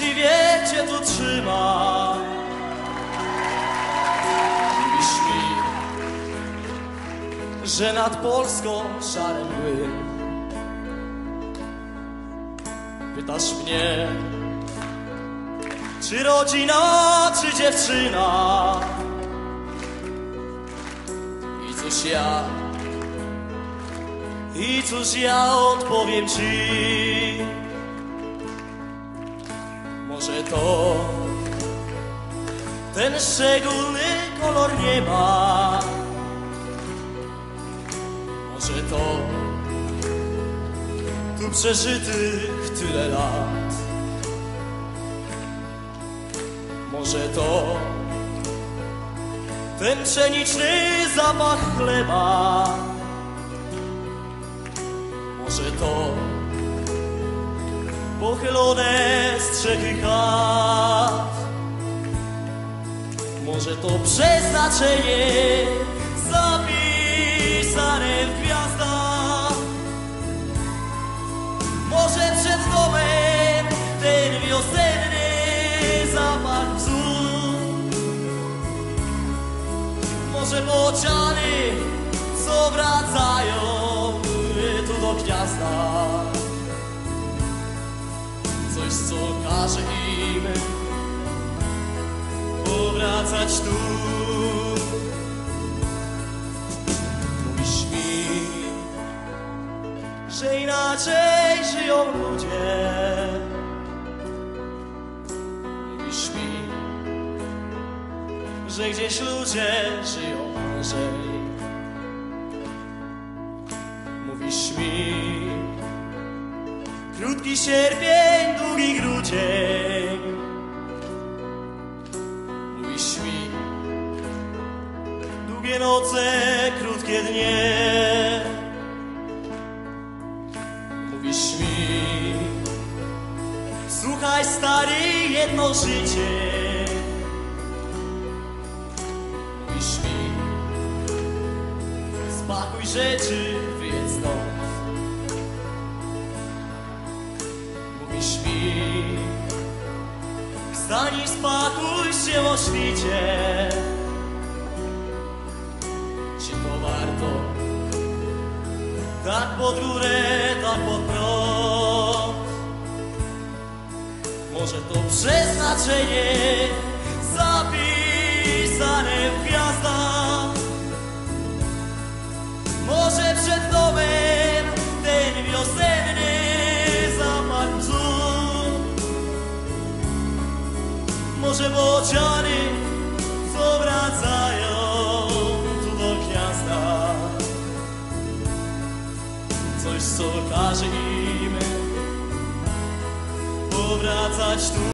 uczciwie cię tu trzyma. Mówisz mi, że nad Polską szare. Pytasz mnie, czy rodzina, czy dziewczyna? I cóż ja, i cóż ja odpowiem ci? To ten szczególny kolor nieba? Może to tu przeżytych tyle lat? Może to ten pszeniczny zapach chleba? Może to pochylone strzechy chat? Może to przeznaczenie zapisane w gwiazdach? Może przed domem ten wiosenny zapach bzów? Może bociany, co wracają tu do gniazda? Coś, co każe im powracać tu. Mówisz mi, że inaczej żyją ludzie. Mówisz mi, że gdzieś ludzie żyją lżej. Mówisz mi, krótki sierpień, długi grudzień. Mówisz mi, długie noce, krótkie dnie. Mówisz mi, słuchaj stary, jedno życie. Mówisz mi, spakuj rzeczy, wyjedz stąd. Wstań i spakuj się o świcie. Czy to warto? Tak pod górę, tak pod prąd. Może to przeznaczenie zapisane w gwiazdach. Bociany, co wracają tu do gniazda. Coś, co każe im powracać tu.